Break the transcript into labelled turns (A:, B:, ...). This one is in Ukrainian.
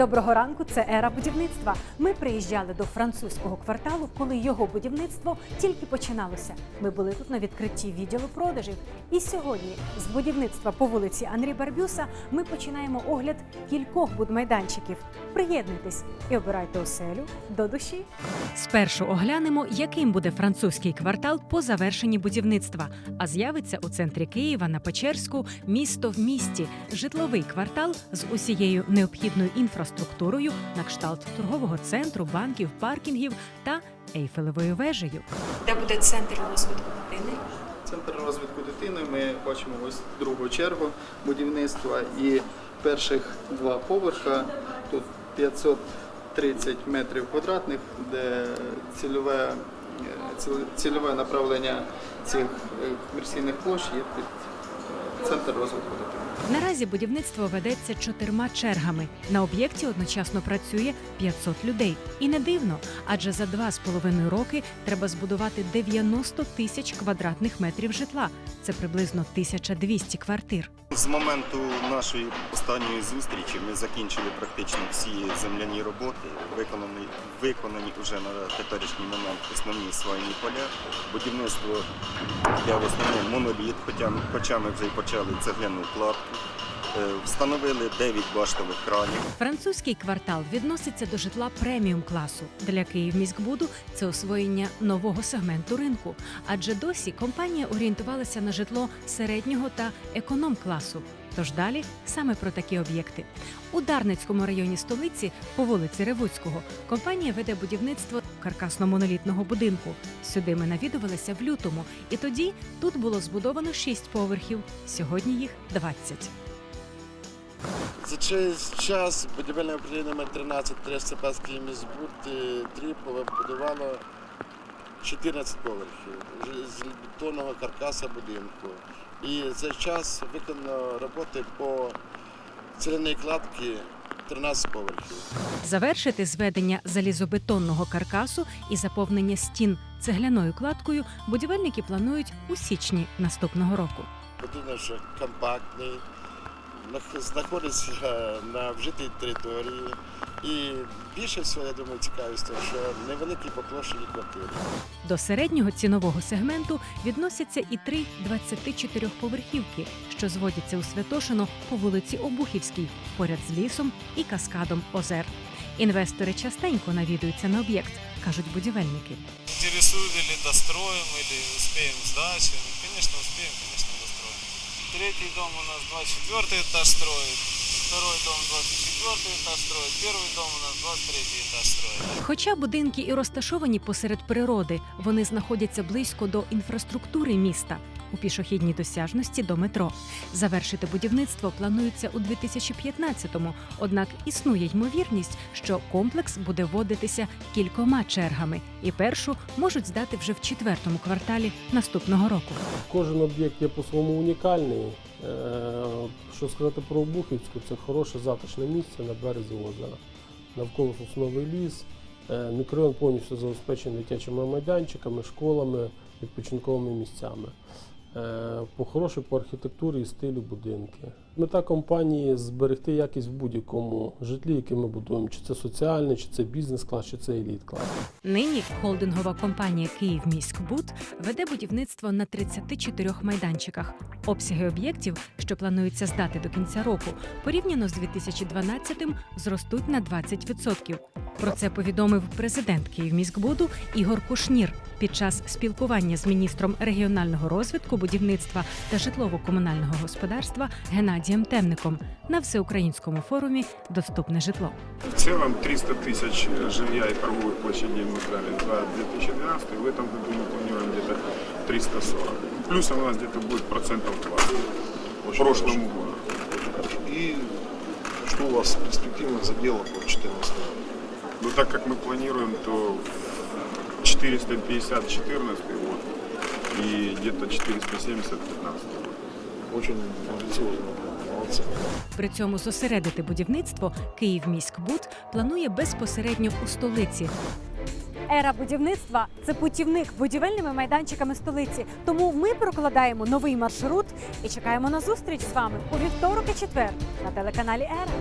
A: Доброго ранку, це ера будівництва. Ми приїжджали до французького кварталу, коли його будівництво тільки починалося. Ми були тут на відкритті відділу продажів. І сьогодні з будівництва по вулиці Анрі Барбюса ми починаємо огляд кількох будмайданчиків. Приєднуйтесь і обирайте оселю до душі. Спершу оглянемо, яким буде французький квартал по завершенні будівництва. А з'явиться у центрі Києва на Печерську місто в місті, житловий квартал з усією необхідною інфраструктурою на кшталт торгового центру, банків, паркінгів та ейфелевою вежею. Де буде центр розвитку дитини?
B: Центр розвитку дитини ми бачимо ось другу чергу будівництва і перших два поверха тут 530 метрів квадратних, де цільове, цільове направлення цих е, комерційних площ є під е, центр розвитку дитини.
A: Наразі будівництво ведеться чотирма чергами. На об'єкті одночасно працює 500 людей. І не дивно, адже за два з половиною роки треба збудувати 90 тисяч квадратних метрів житла. Це приблизно 1200 квартир.
C: З моменту нашої останньої зустрічі ми закінчили практично всі земляні роботи, виконані, виконані вже на теперішній момент основні свайні поля. Будівництво йде в основному моноліт, хоча, ми вже й почали цегляну кладку. Е, Встановили 9 баштових кранів.
A: Французький квартал відноситься до житла преміум класу. Для Київміськбуду це освоєння нового сегменту ринку, адже досі компанія орієнтувалася на житло середнього та економ класу. Тож далі саме про такі об'єкти. У Дарницькому районі столиці по вулиці Ревуцького компанія веде будівництво каркасно-монолітного будинку. Сюди ми навідувалися в лютому, і тоді тут було збудовано 6 поверхів. Сьогодні їх 20.
D: За цей час будівельне управління номер 13 Трестепанський міськбуд е, Тріпова будувало 14 поверхів з бетонного каркаса будинку. І за час виконано роботи по ціляній кладці 13 поверхів.
A: Завершити зведення залізобетонного каркасу і заповнення стін цегляною кладкою будівельники планують у січні наступного року.
D: Будинок компактний, знаходиться на вжитій території. І більше всього, я думаю, цікавість, те, що невеликі по площі квартири.
A: До середнього цінового сегменту відносяться і три 24-поверхівки, що зводяться у Святошино по вулиці Обухівській, поряд з лісом і каскадом озер. Інвестори частенько навідуються на об'єкт, кажуть будівельники.
E: Интересует или достроим, или успеем сдачу. Конечно, успеем, конечно, достроим. Третий дом у нас 24 этаж строит, второй дом 24 этаж строит, первый дом у нас 23 этаж строит.
A: Хоча будинки і розташовані посеред природи, вони знаходяться близько до інфраструктури міста у пішохідній досяжності до метро. Завершити будівництво планується у 2015-му, однак існує ймовірність, що комплекс буде вводитися кількома чергами, і першу можуть здати вже в четвертому кварталі наступного року.
F: Кожен об'єкт є по-своєму унікальний. Е, Що сказати про Обухівську, це хороше затишне місце на березі озера. Навколо сосновий ліс. Е, Мікрорайон повністю забезпечений дитячими майданчиками, школами, відпочинковими місцями. Е, По хороше по архітектурі і стилю будинки. Мета компанії зберегти якість в будь-якому житлі, яке ми будуємо, чи це соціальний, чи це бізнес-клас, чи це еліт-клас.
A: Нині холдингова компанія «Київміськбуд» веде будівництво на 34 майданчиках. Обсяги об'єктів, що планується здати до кінця року, порівняно з 2012-м зростуть на 20%. Про це повідомив президент «Київміськбуду» Ігор Кушнір під час спілкування з міністром регіонального розвитку, будівництва та житлово-комунального господарства Геннадієм Темником на всеукраїнському форумі Доступне житло.
G: В целом 300 тысяч жилья и торговых площадей мы сдали за 2012, в этом году мы планируем где-то 340. Плюсом у нас где-то будет процентов 20 к прошлому году.
H: И что у вас перспективных заделок по 2014 году?
G: Но так как мы планируем, то 450 14 год и где-то 470 15 год.
H: Очень амбициозно, молодцы.
A: При цьому зосередити будівництво Київміськбуд планує безпосередньо у столиці. Ера будівництва це путівник будівельними майданчиками столиці. Тому ми прокладаємо новий маршрут і чекаємо на зустріч з вами у вівторок і четвер на телеканалі Ера.